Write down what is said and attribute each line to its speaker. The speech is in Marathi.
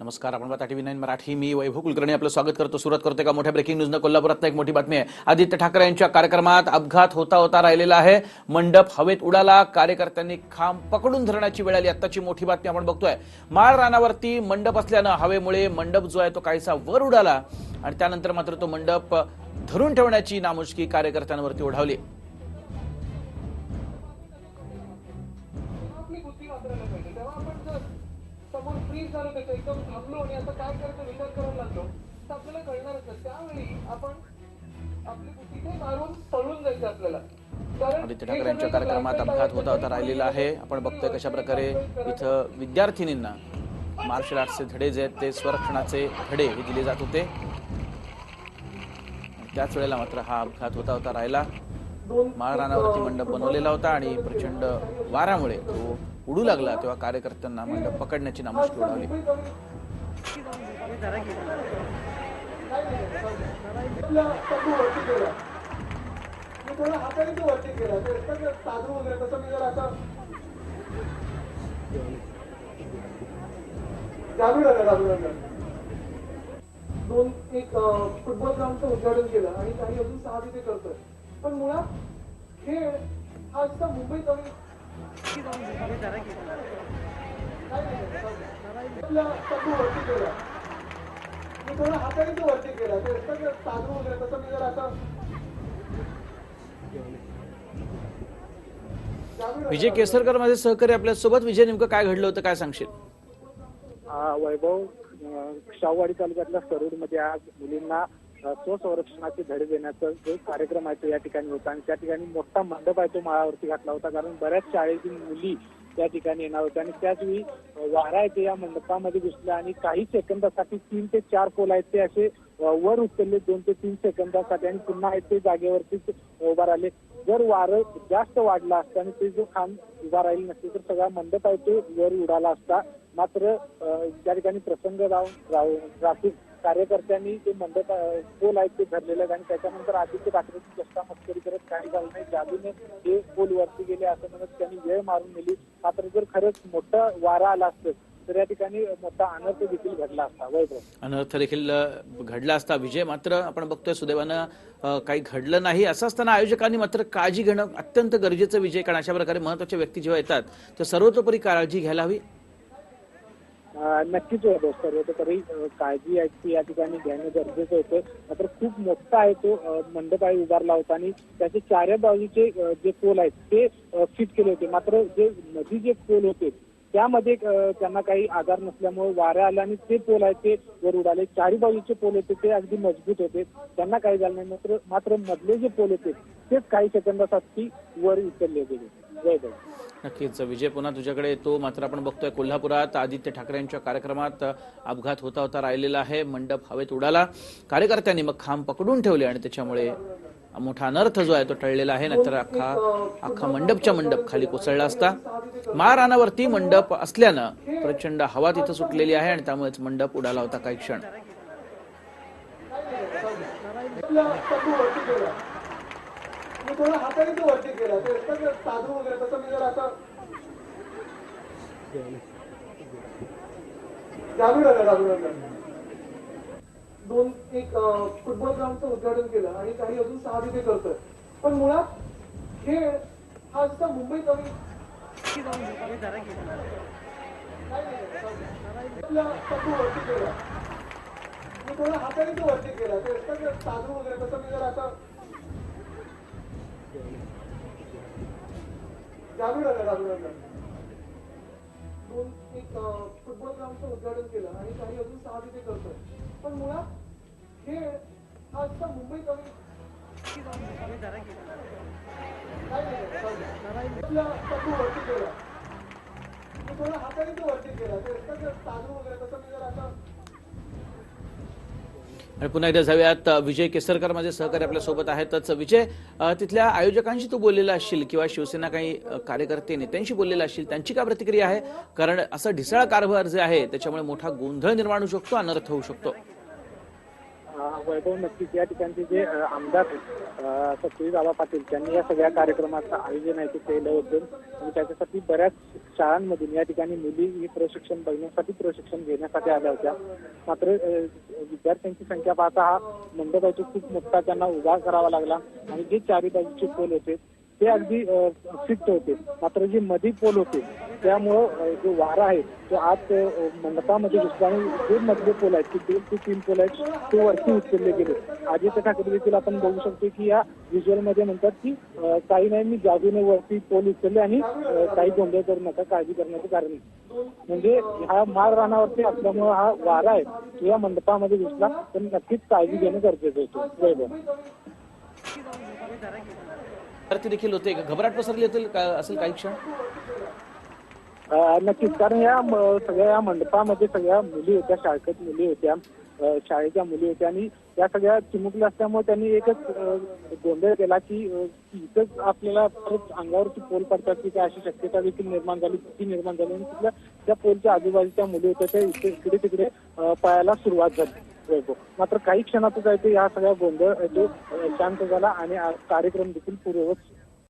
Speaker 1: नमस्कार आपण पाहता टीव्ही नाईन मराठी. मी वैभव कुलकर्णी आपलं स्वागत करतो. सुरुवात करते का? मोठ्या ब्रेकिंग न्यूजनं कोल्हापुरात एक मोठी बातमी आहे. आदित्य ठाकरे यांच्या कार्यक्रमात अपघात होता होता राहिलेला आहे. मंडप हवेत उडाला. कार्यकर्त्यांनी खांब पकडून धरण्याची वेळ आली. आत्ताची मोठी बातमी आपण बघतोय. माळ रानावरती मंडप असल्यानं हवेमुळे मंडप जो आहे तो काहीसा वर उडाला आणि त्यानंतर मात्र तो मंडप धरून ठेवण्याची नामुष्की कार्यकर्त्यांवरती ओढावली.
Speaker 2: समोर फ्रीज झालो त्याचं एकदम थांबलो आणि आता काय करायचं विचार करायला लागलो. तर आपल्याला कळणारच नाही त्यावेळी आपण आपली बुद्धी ते मारून पळून जायचं आपल्याला. कारण
Speaker 1: आदित्य ठाकरे यांच्या कार्यक्रमात अपघात होता होता राहिलेला आहे. आपण बघतोय कशा प्रकारे इथं विद्यार्थिनींना मार्शल आर्टचे धडे जे आहेत ते स्वरक्षणाचे धडे हे दिले जात होते. त्याच वेळेला मात्र हा अपघात होता होता राहिला. माळ रानावरती मंडप बनवलेला होता आणि प्रचंड वाऱ्यामुळे तो उडू लागला तेव्हा कार्यकर्त्यांना मंडप पकडण्याची नामुष्की उडावली.
Speaker 2: हाताने केला दोन एक फुटबॉल ग्राउंडचं उद्घाटन केलं आणि काही अजून सहा तिथे करतोय. पण मुळात खेळ हा असता मुंबईत आम्ही मी हाताने तो वरती केला ते साधू वगैरे तसं मी जर
Speaker 1: विजय केसरकर माझे सहकारी आपल्यासोबत विजय नेमकं काय घडलं होतं? काय सांगशील?
Speaker 3: वैभव शाहूवाडी तालुक्यातल्या सरूडमध्ये आज मुलींना स्वसंरक्षणाचे धडे देण्याचा जो कार्यक्रम आहे तो या ठिकाणी होता. आणि त्या ठिकाणी मोठा मंडप आहे तो माळावरती घातला होता. कारण बऱ्याच शाळेतील मुली त्या ठिकाणी येणार होत्या. आणि त्याच वेळी वारा आहे ते या मंडपामध्ये घुसला आणि काही सेकंदासाठी तीन ते चार पोल आहेत ते असे वर उचलले दोन ते तीन सेकंदासाठी. आणि पुन्हा आहेत ते जागेवरतीच उभा राहिले. जर वारं जास्त वाढलं असतं आणि ते जो खांब उभा राहील नसते तर सगळा मंडप आहे तो वर उडाला असता. मात्र त्या ठिकाणी प्रसंग राहून राहून राखून कार्यकर्त्यांनी ते मंडप अ, पोल आहेत ते धरलेले आहेत आणि त्याच्यानंतर आदित्य ठाकरेची चष्टा मस्करी करत काही झालं नाही. जादूने हे पोल वरती गेले असं म्हणत त्यांनी वेळ मारून नेली. मात्र जर खरंच मोठा वारा आला असतं तर या ठिकाणी मोठा अनर्थ देखील घडला असता. वैभव.
Speaker 1: अनर्थ देखील घडला असता. विजय मात्र आपण बघतोय सुदैवानं काही घडलं नाही. असं असताना आयोजकांनी मात्र काळजी घेणं अत्यंत गरजेचं. विजय कारण अशा प्रकारे महत्त्वाच्या व्यक्ती जेव्हा येतात तर सर्वतोपरी काळजी घ्यायला हवी.
Speaker 3: नक्कीच वैभव सर्वतोपरी काळजी आहे ती या ठिकाणी घेणं गरजेचं होतं. मात्र खूप मोठा आहे तो मंडप आहे उभारला होता आणि त्याचे चार बाजूचे जे पोल आहेत ते फिट केले होते. मात्र जे नदी जे पोल होते त्यामध्ये त्यांना काही आधार नसल्यामुळे वाऱ्या आल्या आणि ते पोल आहेत ते वर उडाले. चारी बाजूचे पोल होते ते अगदी मजबूत होते. त्यांना काही झालं नाही. मात्र मात्र मधले जे पोल होते तेच काही सेकंदासाठी वर उचलले गेले.
Speaker 1: नक्कीच. विजय पुन्हा तुझ्याकडे येतो. मात्र आपण बघतोय कोल्हापुरात आदित्य ठाकरे यांच्या कार्यक्रमात अपघात होता होता राहिलेला आहे. मंडप हवेत उडाला. कार्यकर्त्यांनी मग खांब पकडून ठेवले आणि त्याच्यामुळे मोठा अनर्थ जो आहे तो टळलेला आहे. नाहीतर अख्खा अख्खा मंडपच्या मंडप खाली कोसळला असता. माळ मंडप असल्यानं प्रचंड हवा तिथं सुटलेली आहे आणि त्यामुळेच मंडप उडाला होता काही क्षण
Speaker 2: आपला तंबू वरती केला मी थोडं हाताने तो वरती केला. ते असतं ना साधू वगैरे तसं मी जर आता घालू नका घालू नका दोन एक फुटबॉल ग्राउंडचं उद्घाटन केलं आणि काही अजून सहा तिथे करतोय. पण मुळात खेळ हा जसा मुंबईत आम्ही वरती केला. मी थोडं हाताने तो वरती केला. ते असतं ना साधू वगैरे तसं मी जर आता घालू नका घालू नका दोन एक फुटबॉल ग्राउंडचं उद्घाटन केलं आणि काही अजून सहा तिथे करतोय पण मुळात हे हा असता मुंबईत आम्ही आपला तंबू वरती केला मी हाताने तो वरती केला. ते असतं साधू वगैरे तसं मी जर आता
Speaker 1: आणि पुन्हा एकदा जाऊयात विजय केसरकर माझे सहकारी आपल्यासोबत आहेतच. विजय तिथल्या आयोजकांशी तू बोललेला असशील किंवा शिवसेना काही कार्यकर्ते नेत्यांशी बोललेला असशील त्यांची काय प्रतिक्रिया आहे? कारण असं ढिसाळ कारभार जे आहे त्याच्यामुळे मोठा गोंधळ निर्माण होऊ शकतो अनर्थ होऊ शकतो.
Speaker 3: वैभव नक्कीच या ठिकाणचे जे आमदार अं, बाबा पाटील त्यांनी या सगळ्या कार्यक्रमाचं आयोजन आहे ते केलं होतं. आणि त्याच्यासाठी बऱ्याच शाळांमधून या ठिकाणी मुली ही प्रशिक्षण बघण्यासाठी प्रशिक्षण घेण्यासाठी आल्या होत्या. मात्र विद्यार्थ्यांची संख्या पाहता हा मंडप खूप मोठा त्यांना उभा करावा लागला. आणि जे चारी बाजूचे पोल होते ते अगदी फिट होते. मात्र जे मधी पोल होते त्यामुळं जो वारा आहे तो आत मंडपामध्ये घुसला आणि जे मधले पोल आहेत ते दोन ते तीन पोल आहेत ते वरती उचलले गेले. आदित्य ठाकरे देखील आपण बघू शकतो की या व्हिज्युअलमध्ये म्हणतात की काही नाही मी जादूने वरती पोल उचलले आणि काही गोंधळ करू नका काळजी करण्याचं कारण नाही. म्हणजे हा माळ रानावरती असल्यामुळे हा वारा आहे तो या मंडपामध्ये घुसला तर नक्कीच काळजी घेणं गरजेचं होतं वैभव
Speaker 1: देखील होते. घबराट पसरली असेल असेल काही क्षण?
Speaker 3: नक्कीच. कारण या सगळ्या या मंडपामध्ये सगळ्या मुली होत्या शाळकत मुली होत्या शाळेच्या मुली होत्या आणि या सगळ्या चिमुकल्या असल्यामुळे त्यांनी एकच गोंधळ केला की इथंच आपल्याला परत अंगावरती पोल पडतात की काय अशी शक्यता देखील निर्माण झाली भीती निर्माण झाली आणि तिथल्या त्या पोलच्या आजूबाजूच्या मुली होत्या त्या इथे इकडे तिकडे पळायला सुरुवात झाली. हो. मात्र काही क्षणातच आहे ते या सगळ्या गोंधळ आहे शांत झाला आणि कार्यक्रम देखील पूर्ववत